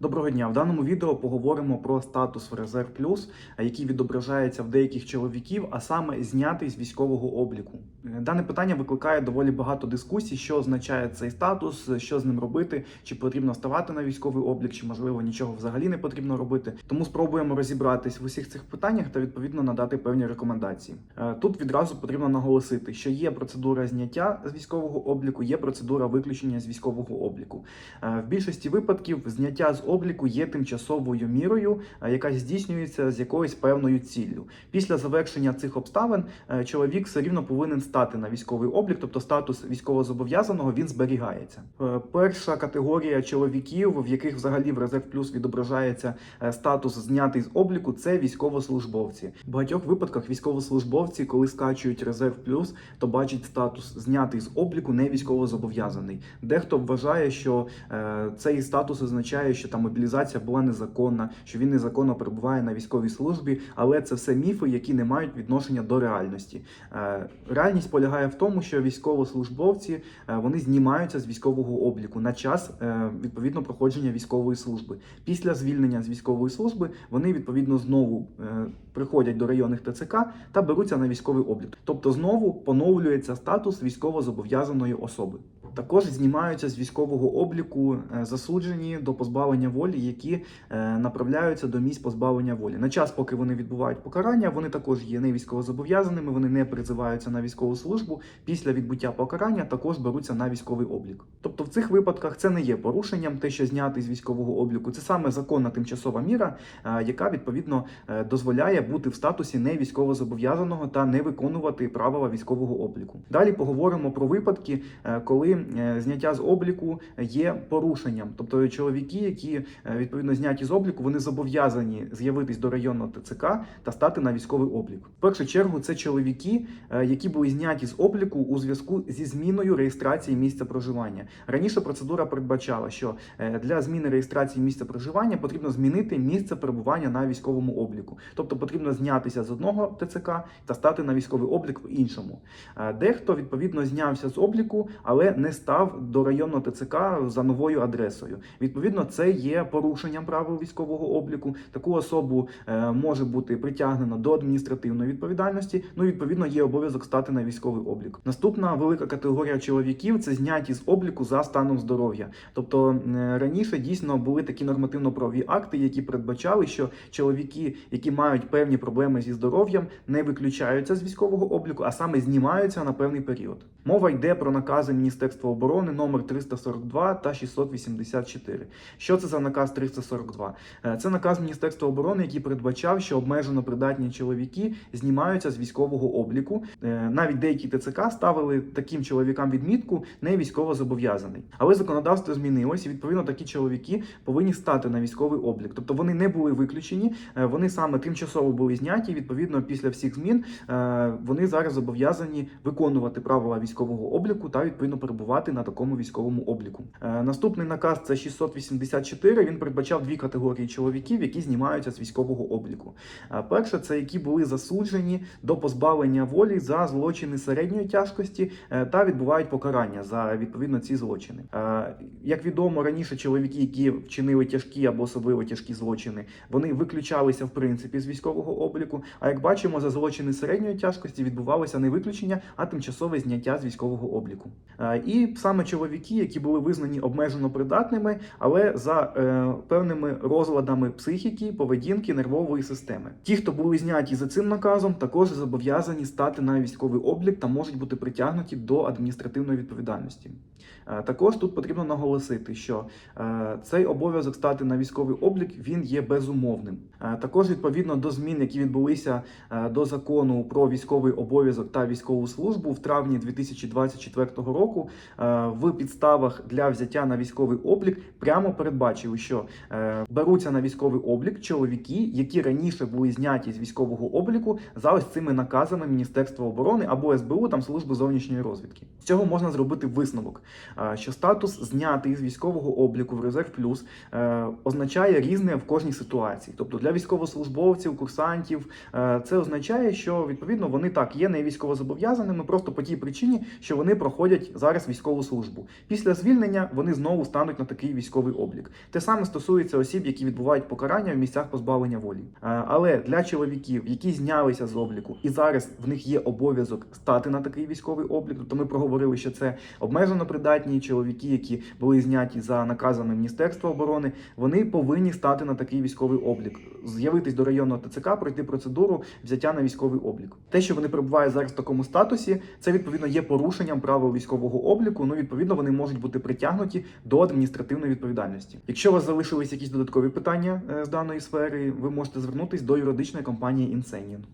Доброго дня! В даному відео поговоримо про статус в Резерв Плюс, е, який відображається в деяких чоловіків, а саме знятий з військового обліку. Е, Дане питання викликає доволі багато дискусій, що означає цей статус, що з ним робити, чи потрібно ставати на військовий облік, чи можливо нічого взагалі не потрібно робити. Тому спробуємо розібратись в усіх цих питаннях та відповідно надати певні рекомендації. Е, Тут відразу потрібно наголосити, що є процедура зняття з військового обліку, є процедура виключення з військового обліку. Е, В більшості випадків зняття з обліку є тимчасовою мірою, е, яка здійснюється з якоюсь певною ціллю. Після завершення цих обставин е, чоловік все рівно повинен стати на військовий облік, тобто статус військовозобов'язаного він зберігається. Е, Перша категорія чоловіків, в яких взагалі в резерв плюс відображається статус знятий з обліку, це військовослужбовці. В багатьох випадках військовослужбовці, коли скачують резерв плюс, то бачать статус знятий з обліку не військовозобов'язаний. Дехто вважає, що цей статус означає, що там мобілізація була незаконна, що він незаконно перебуває на військовій службі, але це все міфи, які не мають відношення до реальності. Е, реальність полягає в тому, що військовослужбовці е, вони знімаються з військового обліку на час е, відповідно проходження військової служби. Після звільнення з військової служби вони відповідно знову приходять до районних ТЦК та беруться на військовий облік. Тобто знову поновлюється статус військовозобов'язаної особи. Також знімаються з військового обліку е, засуджені до позбавлення волі, які е, направляються до місць позбавлення волі. На час, поки вони відбувають покарання, вони також є не військовозобов'язаними, вони не призиваються на військову службу. Після відбуття покарання також беруться на військовий облік. Тобто в цих випадках це не є порушенням, те, що знятий з військового обліку, це саме законна тимчасова міра, е, яка відповідно дозволяє бути в статусі не військовозобов'язаного та не виконувати правила військового обліку. Далі поговоримо про випадки, коли зняття з обліку є порушенням, тобто чоловіки, які е, відповідно зняті з обліку, вони зобов'язані з'явитись до районного ТЦК та стати на військовий облік. В першу чергу це чоловіки, е, які були зняті з обліку у зв'язку зі зміною реєстрації місця проживання. Раніше процедура передбачала, що е, для зміни реєстрації місця проживання потрібно змінити місце перебування на військовому обліку, тобто потрібно знятися з одного ТЦК та стати на військовий облік в іншому. Е, Дехто відповідно знявся з обліку, але не став до районного ТЦК за новою адресою. Відповідно, це є порушенням правил військового обліку. Таку особу е, може бути притягнено до адміністративної відповідальності. Ну, відповідно, є обов'язок стати на військовий облік. Наступна велика категорія чоловіків це зняті з обліку за станом здоров'я. Тобто е, раніше дійсно були такі нормативно-правові акти, які передбачали, що чоловіки, які мають певні проблеми зі здоров'ям, не виключаються з військового обліку, а саме знімаються на певний період. Мова йде про накази Міністерства оборони номер 342 та 684. Що це за наказ 342? Е, Це наказ Міністерства оборони, який передбачав, що обмежено придатні чоловіки знімаються з військового обліку. Е, Навіть деякі ТЦК ставили таким чоловікам відмітку не військово-зобов'язаний. Але законодавство змінилось, і відповідно такі чоловіки повинні стати на військовий облік. Тобто вони не були виключені, е, вони саме тимчасово були зняті. Відповідно, після всіх змін вони зараз зобов'язані виконувати правила військового обліку та відповідно перебувати на такому військовому обліку. Е, Наступний наказ це 684. Він передбачав дві категорії чоловіків, які знімаються з військового обліку. Е, Перше, це які були засуджені до позбавлення волі за злочини середньої тяжкості е, та відбувають покарання за відповідно ці злочини. Як відомо, раніше чоловіки, які вчинили тяжкі або особливо тяжкі злочини, вони виключалися в принципі з військового обліку. А як бачимо, за злочини середньої тяжкості відбувалося не виключення, а тимчасове зняття з військового обліку. Е, Саме чоловіки, які були визнані обмежено придатними, але за е, певними розладами психіки, поведінки, нервової системи. Ті, хто були зняті за цим наказом, також зобов'язані стати на військовий облік та можуть бути притягнуті до адміністративної відповідальності. Е, Також тут потрібно наголосити, що е, цей обов'язок стати на військовий облік він є безумовним. Е, Також відповідно до змін, які відбулися е, до закону про військовий обов'язок та військову службу в травні 2024 року, в підставах для взяття на військовий облік прямо передбачили, що е, беруться на військовий облік чоловіки, які раніше були зняті з військового обліку за ось цими наказами Міністерства оборони або СБУ там служби зовнішньої розвідки. З цього можна зробити висновок, е, що статус знятий з військового обліку в резерв плюс е, означає різне в кожній ситуації. Тобто для військовослужбовців, курсантів, е, це означає, що відповідно вони так є не військовозобов'язаними, просто по тій причині, що вони проходять зараз військову службу. Після звільнення вони знову стануть на такий військовий облік. Те саме стосується осіб, які відбувають покарання в місцях позбавлення волі. Е, Але для чоловіків, які знялися з обліку, і зараз в них є обов'язок стати на такий військовий облік, тобто ми проговорили, що це обмежено придатні чоловіки, які були зняті за наказами Міністерства оборони, вони повинні стати на такий військовий облік, з'явитись до районного ТЦК, пройти процедуру взяття на військовий облік. Те, що вони перебувають зараз в такому статусі, це відповідно є порушенням правил військового обліку. Ну відповідно вони можуть бути притягнуті до адміністративної відповідальності. Якщо у вас залишились якісь додаткові питання е, з даної сфери, ви можете звернутись до юридичної компанії Інсенін.